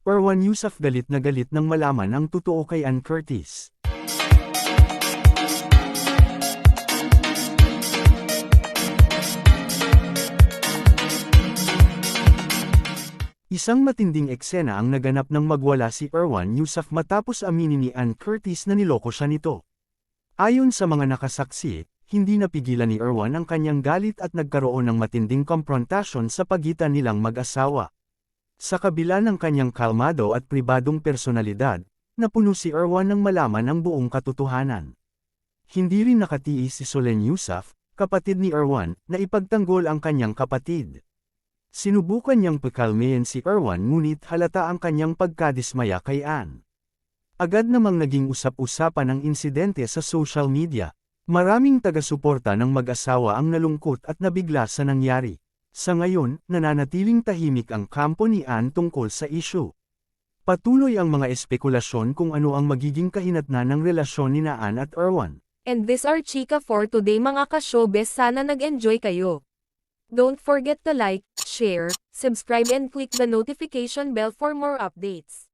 Erwan Yusuf galit na galit nang malaman ang totoo kay Ann Curtis. Isang matinding eksena ang naganap nang magwala si Erwan Yusuf matapos aminin ni Ann Curtis na niloko siya nito. Ayon sa mga nakasaksi, hindi napigilan ni Erwan ang kanyang galit at nagkaroon ng matinding komprontasyon sa pagitan nilang mag-asawa. Sa kabila ng kanyang kalmado at pribadong personalidad, napuno si Erwan nang malaman ang buong katotohanan. Hindi rin nakatiis si Solen Yusuf, kapatid ni Erwan, na ipagtanggol ang kanyang kapatid. Sinubukan niyang pakalmayan si Erwan ngunit halata ang kanyang pagkadismaya kay Ann. Agad namang naging usap-usapan ang insidente sa social media. Maraming taga-suporta ng mag-asawa ang nalungkot at nabigla sa nangyari. Sa ngayon, nananatiling tahimik ang kampo ni Ann tungkol sa issue. Patuloy ang mga espekulasyon kung ano ang magiging kahinatnan ng relasyon ni Ann at Erwan. And this are Chika for today mga ka-showbiz sana nag-enjoy kayo. Don't forget to like, share, subscribe and click the notification bell for more updates.